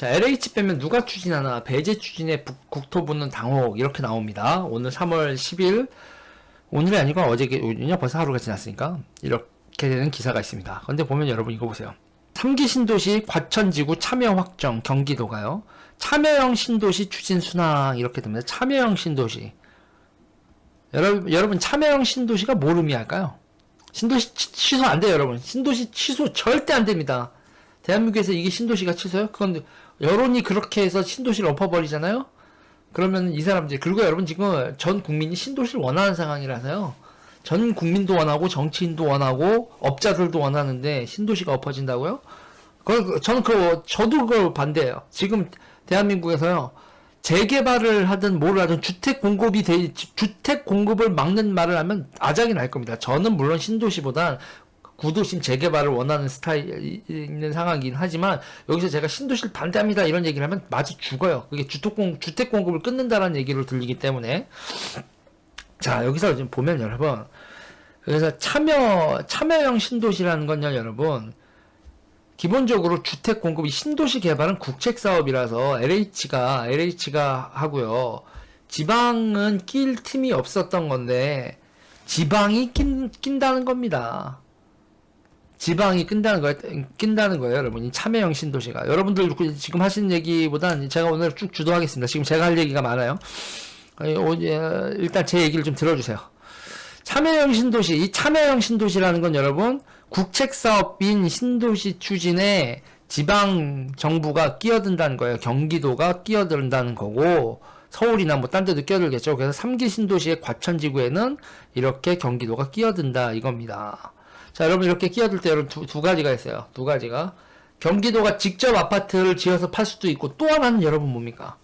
자, LH 빼면 누가 추진하나? 배제 추진의 북- 국토부는 당혹 이렇게 나옵니다. 오늘 3월 10일 오늘이 아니고 어제냐 벌써 하루가 지났으니까 이렇게 되는 기사가 있습니다. 근데 보면 여러분 이거 보세요. 3기 신도시 과천지구 참여 확정 경기도가요. 참여형 신도시 추진 순항 이렇게 됩니다. 참여형 신도시. 여러분 여러분 참여형 신도시가 뭘 의미할까요? 신도시 취- 취소 안 돼요, 여러분. 신도시 취소 절대 안 됩니다. 대한민국에서 이게 신도시가 취소요? 그건 여론이 그렇게 해서 신도시를 엎어버리잖아요? 그러면 이 사람들, 그리고 여러분 지금 전 국민이 신도시를 원하는 상황이라서요. 전 국민도 원하고 정치인도 원하고 업자들도 원하는데 신도시가 엎어진다고요? 그 저는 그 저도 그걸 반대해요. 지금 대한민국에서요. 재개발을 하든 뭘 하든 주택 공급이 돼 주택 공급을 막는 말을 하면 아작이 날 겁니다. 저는 물론 신도시보단 구도심 재개발을 원하는 스타일 있는 상황이긴 하지만 여기서 제가 신도시를 반대합니다 이런 얘기를 하면 맞아 죽어요. 그게 주택 공 주택 공급을 끊는다라는 얘기로 들리기 때문에 자 여기서 지금 보면 여러분 그래서 참여 참여형 신도시라는 건요 여러분 기본적으로 주택 공급 이 신도시 개발은 국책 사업이라서 LH가 LH가 하고요. 지방은 낄 틈이 없었던 건데 지방이 낀, 낀다는 겁니다. 지방이 낀다는 거예요. 낀다는 거예요, 여러분. 이 참여형 신도시가. 여러분들 그 지금 하시는 얘기보단 제가 오늘 쭉 주도하겠습니다. 지금 제가 할 얘기가 많아요. 어, 예, 일단 제 얘기를 좀 들어주세요. 참여형 신도시, 이 참여형 신도시라는 건 여러분, 국책사업인 신도시 추진에 지방 정부가 끼어든다는 거예요. 경기도가 끼어든다는 거고, 서울이나 뭐 딴 데도 끼어들겠죠. 그래서 3기 신도시의 과천지구에는 이렇게 경기도가 끼어든다 이겁니다. 자, 여러분 이렇게 끼어들 때 여러분 두, 두 가지가 있어요. 두 가지가. 경기도가 직접 아파트를 지어서 팔 수도 있고, 또 하나는 여러분 뭡니까?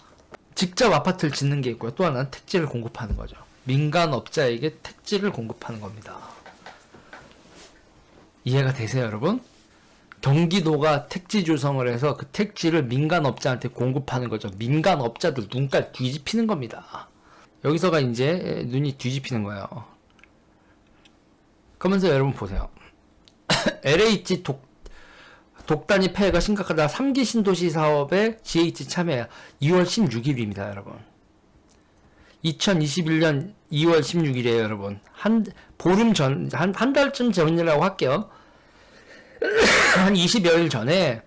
직접 아파트를 짓는 게 있고요. 또 하나는 택지를 공급하는 거죠. 민간 업자에게 택지를 공급하는 겁니다. 이해가 되세요, 여러분? 경기도가 택지 조성을 해서 그 택지를 민간 업자한테 공급하는 거죠. 민간 업자들 눈깔 뒤집히는 겁니다. 여기서가 이제 눈이 뒤집히는 거예요. 그러면서 여러분 보세요. LH 독, 독단위 폐해가 심각하다. 3기 신도시 사업에 GH 참여 2월 16일입니다, 여러분. 2021년 2월 16일이에요, 여러분. 한, 보름 전, 한, 한 달쯤 전이라고 할게요. 한 20여일 전에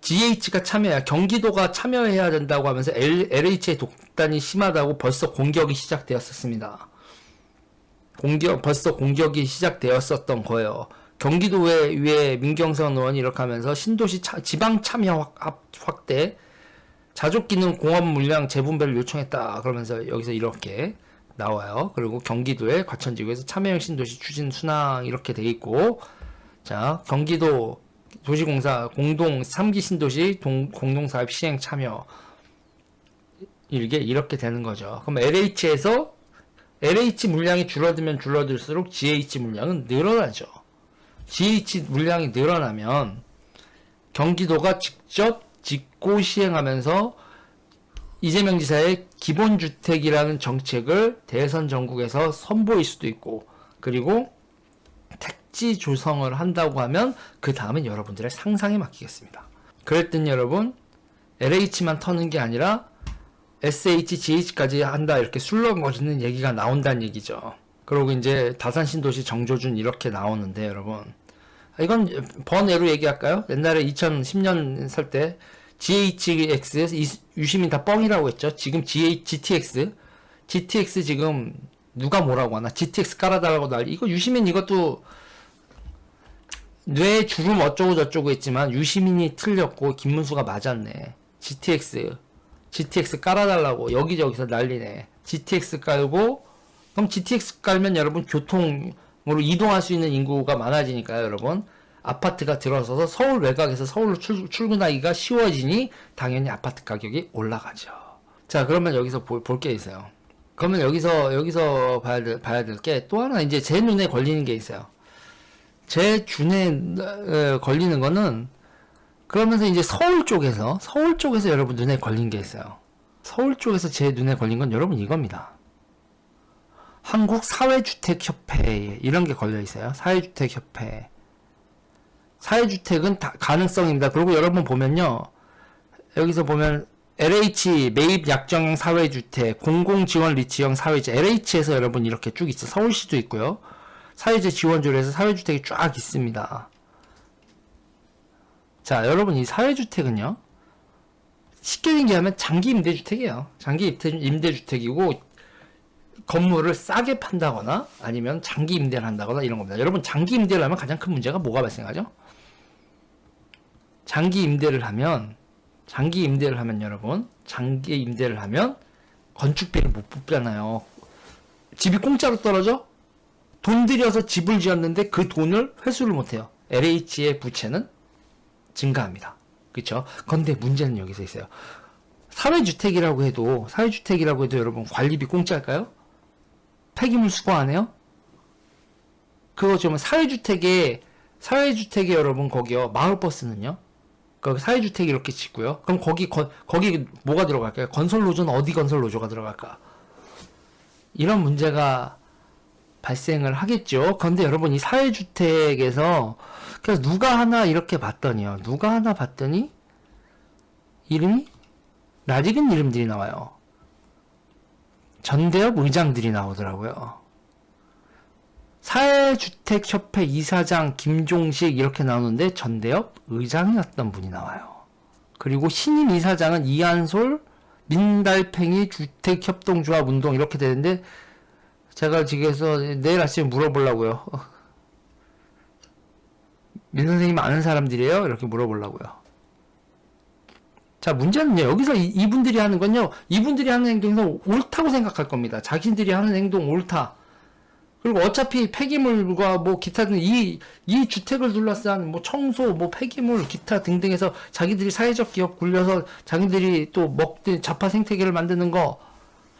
GH가 참여해, 경기도가 참여해야 된다고 하면서 L, LH의 독단이 심하다고 벌써 공격이 시작되었었습니다. 공격, 벌써 공격이 시작되었었던 거예요. 경기도의 위에 민경선 의원이 이렇게 하면서 신도시 차- 지방 참여 확, 합- 확대, 자족 기능 공업 물량 재분배를 요청했다. 그러면서 여기서 이렇게 나와요. 그리고 경기도의 과천지구에서 참여형 신도시 추진 순항 이렇게 돼 있고, 자, 경기도 도시공사 공동 3기 신도시 동, 공동사업 시행 참여 이게 이렇게 되는 거죠. 그럼 LH에서 LH 물량이 줄어들면 줄어들수록 GH 물량은 늘어나죠. GH 물량이 늘어나면 경기도가 직접 짓고 시행하면서 이재명 지사의 기본주택이라는 정책을 대선 전국에서 선보일 수도 있고 그리고 택지 조성을 한다고 하면 그 다음은 여러분들의 상상에 맡기겠습니다. 그랬더니 여러분 LH만 터는 게 아니라 SH, GH까지 한다 이렇게 술렁거리는 얘기가 나온다는 얘기죠. 그리고 이제 다산 신도시 정조준 이렇게 나오는데 여러분 이건 번외로 얘기할까요? 옛날에 2010년 살 때 GHX 이- 유시민 다 뻥이라고 했죠. 지금 GTX GTX 지금 누가 뭐라고 하나 GTX 깔아달라고 난리 이거 유시민 이것도 뇌 주름 어쩌고 저쩌고 했지만 유시민이 틀렸고 김문수가 맞았네. GTX GTX 깔아달라고 여기저기서 난리네. GTX 깔고 그럼 GTX 깔면 여러분 교통으로 이동할 수 있는 인구가 많아지니까요, 여러분. 아파트가 들어서서 서울 외곽에서 서울로 출, 출근하기가 쉬워지니 당연히 아파트 가격이 올라가죠. 자, 그러면 여기서 볼 게 있어요. 그러면 여기서 여기서 봐야 될 봐야 될 게 또 하나 이제 제 눈에 걸리는 게 있어요. 제 눈에 어, 걸리는 거는 그러면서 이제 서울 쪽에서 서울 쪽에서 여러분 눈에 걸린 게 있어요. 서울 쪽에서 제 눈에 걸린 건 여러분 이겁니다. 한국 사회주택협회 이런 게 걸려 있어요. 사회주택협회. 사회주택은 다 가능성입니다. 그리고 여러분 보면요. 여기서 보면 LH 매입 약정형 사회주택, 공공지원 리치형 사회주택, LH에서 여러분 이렇게 쭉 있어. 서울시도 있고요. 사회재 지원주로 해서 사회주택이 쫙 있습니다. 자, 여러분 이 사회주택은요. 쉽게 얘기하면 장기 임대주택이에요. 장기 임대- 임대주택이고 건물을 싸게 판다거나 아니면 장기 임대를 한다거나 이런 겁니다. 여러분 장기 임대를 하면 가장 큰 문제가 뭐가 발생하죠? 장기 임대를 하면 장기 임대를 하면 여러분 장기 임대를 하면 건축비를 못 뽑잖아요. 집이 공짜로 떨어져? 돈 들여서 집을 지었는데 그 돈을 회수를 못 해요. LH의 부채는 증가합니다. 그렇죠? 근데 문제는 여기서 있어요. 사회주택이라고 해도 사회주택이라고 해도 여러분 관리비 공짜일까요? 폐기물 수거 안 해요? 그거 좀 사회주택에 사회주택에 여러분 거기요 마을버스는요? 그 사회주택 이렇게 짓고요. 그럼 거기 거, 거기 뭐가 들어갈까요? 건설 노조는 어디 건설 노조가 들어갈까? 이런 문제가 발생을 하겠죠. 그런데 여러분 이 사회주택에서 그래서 누가 하나 이렇게 봤더니요. 누가 하나 봤더니 이름이 낯익은 이름들이 나와요. 전대협 의장들이 나오더라고요. 사회주택협회 이사장 김종식 이렇게 나오는데 전대협 의장이었던 분이 나와요. 그리고 신임 이사장은 이한솔 민달팽이 주택협동조합 운동 이렇게 되는데 제가 지금에서 내일 아침에 물어보려고요. 민 선생님 아는 사람들이에요? 이렇게 물어보려고요. 자, 문제는요, 여기서 이, 이분들이 하는 건요, 이분들이 하는 행동에서 옳다고 생각할 겁니다. 자신들이 하는 행동 옳다. 그리고 어차피 폐기물과 뭐 기타 등 이, 이 주택을 둘러싼 뭐 청소, 뭐 폐기물, 기타 등등해서 자기들이 사회적 기업 굴려서 자기들이 또 먹든 자파 생태계를 만드는 거,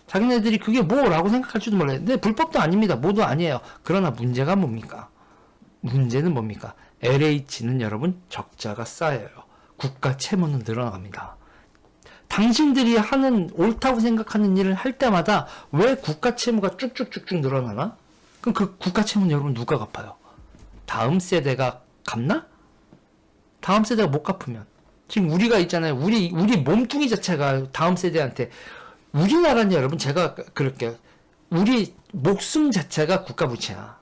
자기네들이 그게 뭐라고 생각할지도 몰라요. 근데 불법도 아닙니다. 모두 아니에요. 그러나 문제가 뭡니까? 문제는 뭡니까? LH는 여러분 적자가 쌓여요. 국가 채무는 늘어납니다. 당신들이 하는 옳다고 생각하는 일을 할 때마다 왜 국가 채무가 쭉쭉쭉쭉 늘어나나? 그럼 그 국가 채무는 여러분 누가 갚아요? 다음 세대가 갚나? 다음 세대가 못 갚으면 지금 우리가 있잖아요. 우리 우리 몸뚱이 자체가 다음 세대한테 우리나라는 여러분 제가 그럴게요. 우리 목숨 자체가 국가 부채야.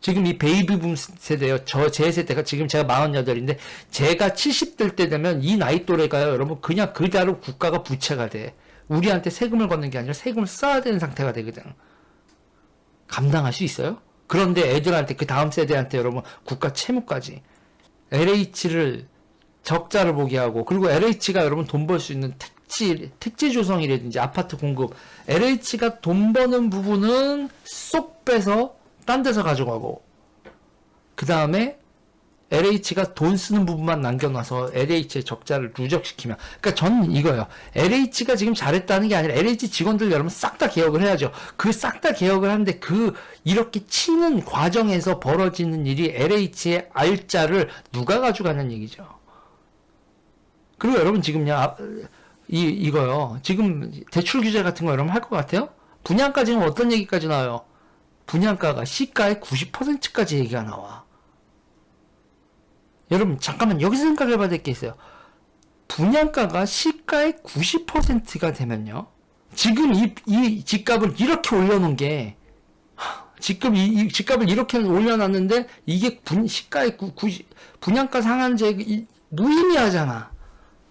지금 이 베이비붐 세대요. 저 제 세대가 지금 제가 48인데 제가 70대 때 되면 이 나이 또래가요. 여러분 그냥 그대로 국가가 부채가 돼. 우리한테 세금을 걷는 게 아니라 세금을 써야 되는 상태가 되거든. 감당할 수 있어요? 그런데 애들한테 그 다음 세대한테 여러분 국가 채무까지 LH를 적자를 보게 하고 그리고 LH가 여러분 돈 벌 수 있는 택지 택지 조성이라든지 아파트 공급 LH가 돈 버는 부분은 쏙 빼서 딴 데서 가져가고 그 다음에 LH가 돈 쓰는 부분만 남겨놔서 LH의 적자를 누적시키면 그러니까 저는 이거예요. LH가 지금 잘했다는 게 아니라 LH 직원들 여러분 싹 다 개혁을 해야죠. 그 싹 다 개혁을 하는데 그 이렇게 치는 과정에서 벌어지는 일이 LH의 알짜를 누가 가져가는 얘기죠. 그리고 여러분 지금요 아, 이 이거요 지금 대출 규제 같은 거 여러분 할 것 같아요? 분양가지는 어떤 얘기까지 나와요? 분양가가 시가의 90%까지 얘기가 나와. 여러분 잠깐만 여기서 생각해 봐야 될 게 있어요. 분양가가 시가의 90%가 되면요. 지금 이, 이 집값을 이렇게 올려놓은 게 하, 지금 이, 이 집값을 이렇게 올려놨는데 이게 분, 시가의 90, 분양가 상한제 이, 무의미하잖아.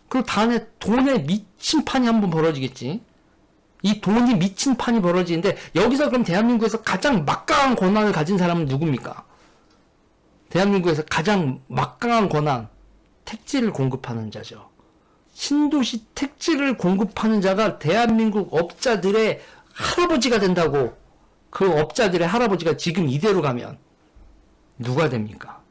그리고 다음에 돈에 미친 판이 한번 벌어지겠지. 이 돈이 미친 판이 벌어지는데 여기서 그럼 대한민국에서 가장 막강한 권한을 가진 사람은 누굽니까? 대한민국에서 가장 막강한 권한 택지를 공급하는 자죠. 신도시 택지를 공급하는 자가 대한민국 업자들의 할아버지가 된다고 그 업자들의 할아버지가 지금 이대로 가면 누가 됩니까?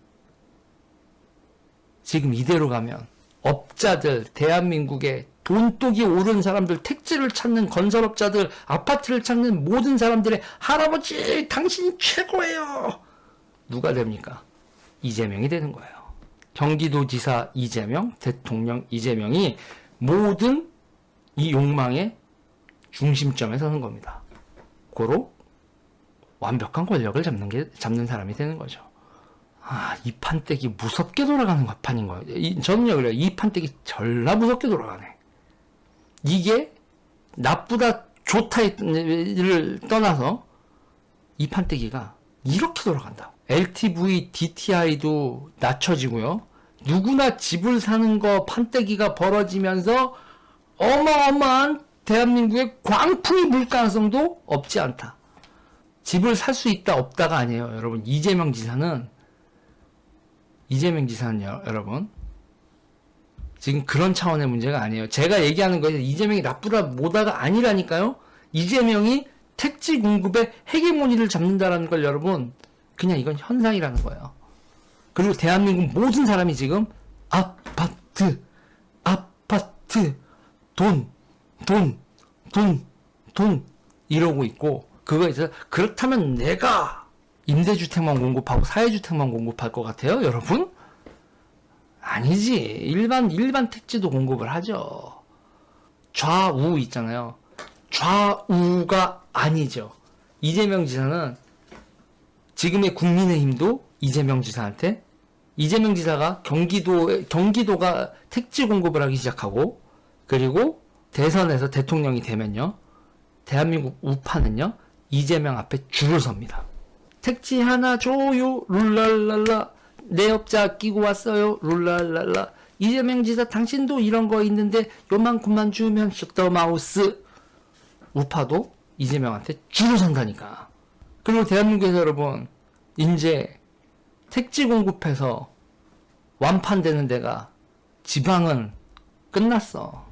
지금 이대로 가면 업자들 대한민국의 돈독이 오른 사람들, 택지를 찾는 건설업자들, 아파트를 찾는 모든 사람들의 할아버지, 당신이 최고예요! 누가 됩니까? 이재명이 되는 거예요. 경기도지사 이재명, 대통령 이재명이 모든 이 욕망의 중심점에 서는 겁니다. 고로 완벽한 권력을 잡는 게, 잡는 사람이 되는 거죠. 아, 이 판때기 무섭게 돌아가는 판인 거예요. 이, 저는요, 그래요. 이 판때기 졸라 무섭게 돌아가네. 이게 나쁘다 좋다를 떠나서 이 판때기가 이렇게 돌아간다. LTV, DTI도 낮춰지고요. 누구나 집을 사는 거 판때기가 벌어지면서 어마어마한 대한민국의 광풍이 불 가능성도 없지 않다. 집을 살 수 있다 없다가 아니에요. 여러분 이재명 지사는 이재명 지사는 요 여러분 지금 그런 차원의 문제가 아니에요. 제가 얘기하는 거예요. 이재명이 나쁘다 못하가 아니라니까요. 이재명이 택지 공급의 헤게모니를 잡는다라는 걸 여러분 그냥 이건 현상이라는 거예요. 그리고 대한민국 모든 사람이 지금 아파트, 아파트, 돈, 돈, 돈, 돈 이러고 있고 그거에 있어서 그렇다면 내가 임대주택만 공급하고 사회주택만 공급할 것 같아요, 여러분? 아니지. 일반 일반 택지도 공급을 하죠. 좌우 있잖아요. 좌우가 아니죠. 이재명 지사는 지금의 국민의힘도 이재명 지사한테 이재명 지사가 경기도 경기도가 택지 공급을 하기 시작하고 그리고 대선에서 대통령이 되면요. 대한민국 우파는요. 이재명 앞에 줄을 섭니다. 택지 하나 줘요. 룰랄랄라. 내 업자 끼고 왔어요. 룰랄랄라. 이재명 지사 당신도 이런 거 있는데 요만큼만 주면 셔터 마우스. 우파도 이재명한테 줄을 선다니까. 그리고 대한민국에서 여러분 이제 택지 공급해서 완판되는 데가 지방은 끝났어.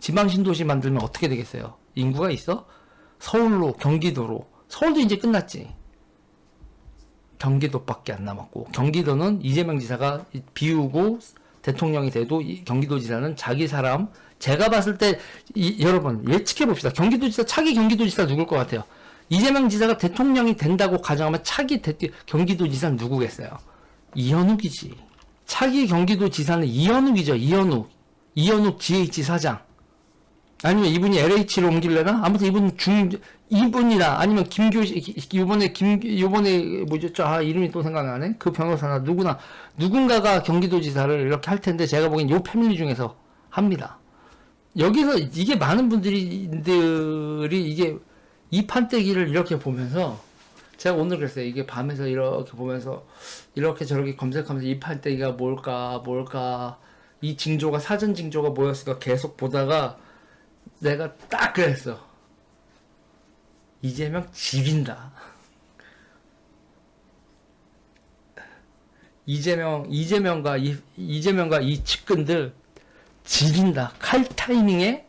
지방 신도시 만들면 어떻게 되겠어요? 인구가 있어? 서울로 경기도로 서울도 이제 끝났지. 경기도밖에 안 남았고 경기도는 이재명 지사가 비우고 대통령이 돼도 이 경기도지사는 자기 사람. 제가 봤을 때 이- 여러분 예측해 봅시다. 경기도지사 차기 경기도지사 누굴 것 같아요? 이재명 지사가 대통령이 된다고 가정하면 차기 대, 경기도지사는 누구겠어요? 이현욱이지. 차기 경기도지사는 이현욱이죠 이현욱 이현욱 GH 사장 아니면 이분이 LH로 옮길래나? 아무튼 이분 중, 이분이나 아니면 김교시, 이번에 김, 이번에 뭐죠? 아, 이름이 또 생각나네? 그 변호사나 누구나, 누군가가 경기도지사를 이렇게 할 텐데 제가 보기엔 요 패밀리 중에서 합니다. 여기서 이게 많은 분들이, 들이 이게 이 판때기를 이렇게 보면서 제가 오늘 그랬어요. 이게 밤에서 이렇게 보면서 이렇게 저렇게 검색하면서 이 판때기가 뭘까, 뭘까, 이 징조가, 사전 징조가 뭐였을까 계속 보다가 내가 딱 그랬어. 이재명 지린다. 이재명 이재명과 이 이재명과 이 측근들 지린다. 칼 타이밍에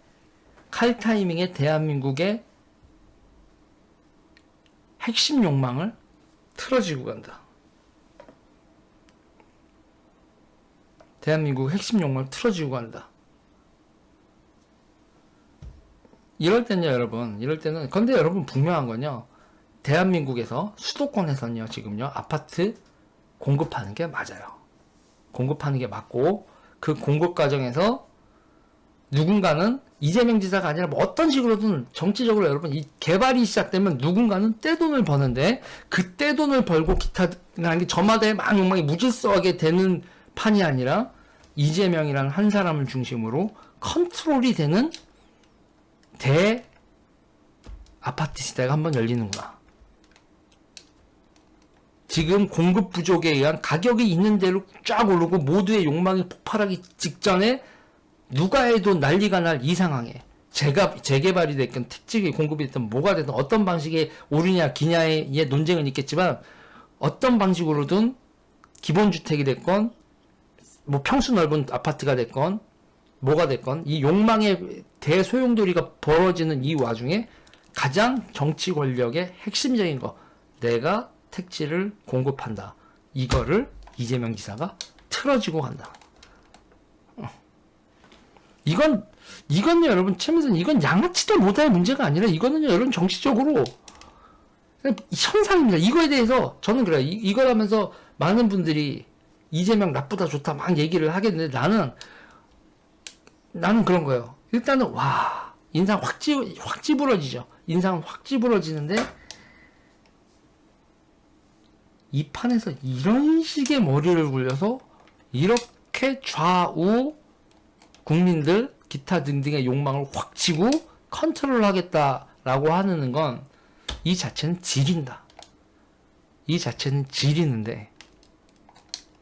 칼 타이밍에 대한민국의 핵심 욕망을 틀어지고 간다. 대한민국 핵심 욕망을 틀어지고 간다. 이럴 때는요, 여러분. 이럴 때는, 근데 여러분 분명한 건요. 대한민국에서 수도권에서는요, 지금요, 아파트 공급하는 게 맞아요. 공급하는 게 맞고, 그 공급 과정에서 누군가는 이재명 지사가 아니라 뭐 어떤 식으로든 정치적으로 여러분 이 개발이 시작되면 누군가는 떼돈을 버는데 그 떼돈을 벌고 기타 게 저마다의 막 욕망이 무질서하게 되는 판이 아니라 이재명이라는 한 사람을 중심으로 컨트롤이 되는 대 아파트 시대가 한번 열리는구나. 지금 공급 부족에 의한 가격이 있는 대로 쫙 오르고 모두의 욕망이 폭발하기 직전에 누가 해도 난리가 날 이 상황에 제가 재개발이 됐건 택지 공급이 됐든 뭐가 됐든 어떤 방식의 오르냐 기냐의 논쟁은 있겠지만 어떤 방식으로든 기본 주택이 됐건 뭐 평수 넓은 아파트가 됐건 뭐가 됐건? 이 욕망의 대소용돌이가 벌어지는 이 와중에 가장 정치 권력의 핵심적인 거 내가 택지를 공급한다. 이거를 이재명 지사가 틀어지고 간다. 어. 이건 이건요 여러분 최민선 이건 양아치도 못할 문제가 아니라 이거는요 여러분 정치적으로 현상입니다. 이거에 대해서 저는 그래요. 이, 이걸 하면서 많은 분들이 이재명 나쁘다 좋다 막 얘기를 하겠는데 나는 나는 그런 거예요. 일단은 와 인상 확 찌, 확 찌부러지죠. 인상 확 찌부러지는데 이 판에서 이런 식의 머리를 굴려서 이렇게 좌우 국민들 기타 등등의 욕망을 확 치고 컨트롤 하겠다라고 하는 건 이 자체는 지린다. 이 자체는 지리는데,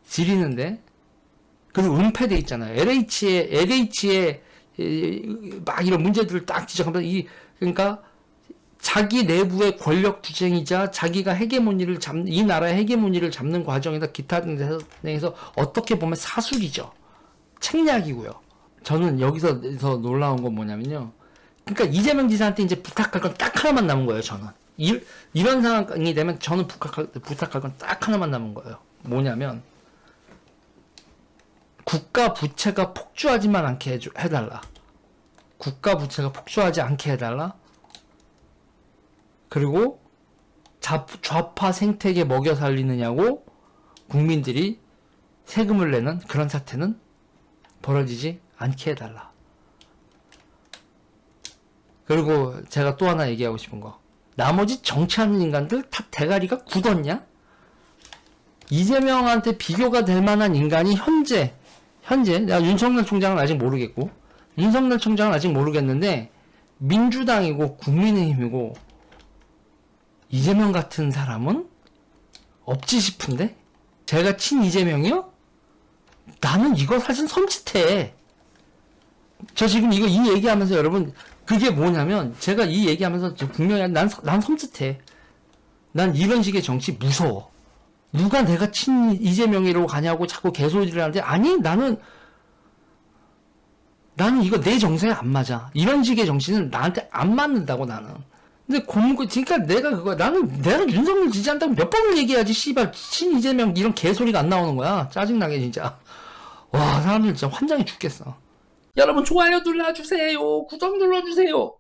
지리는데, 그리고 은폐돼 있잖아요. LH에, LH에 막 이런 문제들을 딱 지적하면서 이, 그러니까 자기 내부의 권력 투쟁이자 자기가 헤게모니를 잡는 이 나라의 헤게모니를 잡는 과정에서 기타 등등에서 어떻게 보면 사술이죠. 책략이고요. 저는 여기서 서 놀라운 건 뭐냐면요. 그러니까 이재명 지사한테 이제 부탁할 건 딱 하나만 남은 거예요. 저는 이, 이런 상황이 되면 저는 부탁할, 부탁할 건 딱 하나만 남은 거예요. 뭐냐면 국가 부채가 폭주하지만 않게 해줘, 해달라. 국가 부채가 폭주하지 않게 해달라. 그리고 좌, 좌파 생태계 먹여 살리느냐고 국민들이 세금을 내는 그런 사태는 벌어지지 않게 해달라. 그리고 제가 또 하나 얘기하고 싶은 거. 나머지 정치하는 인간들 다 대가리가 굳었냐? 이재명한테 비교가 될 만한 인간이 현재, 현재, 내가 윤석열 총장은 아직 모르겠고, 윤석열 총장은 아직 모르겠는데, 민주당이고 국민의힘이고, 이재명 같은 사람은 없지 싶은데? 제가 친 이재명이요? 나는 이거 사실 섬찟해. 저 지금 이거 이 얘기하면서 여러분, 그게 뭐냐면, 제가 이 얘기하면서 저 분명히, 난, 난 섬찟해. 난 이런 식의 정치 무서워. 누가 내가 친 이재명이라고 가냐고 자꾸 개소리를 하는데, 아니, 나는, 나는 이거 내 정서에 안 맞아. 이런 식의 정치는 나한테 안 맞는다고, 나는. 근데 공고 그러니까 내가 그거 나는 내가 윤석열 지지한다고 몇 번을 얘기하지 씨발. 친 이재명 이런 개소리가 안 나오는 거야. 짜증나게 진짜. 와 사람들 진짜 환장해 죽겠어. 여러분 좋아요 눌러주세요. 구독 눌러주세요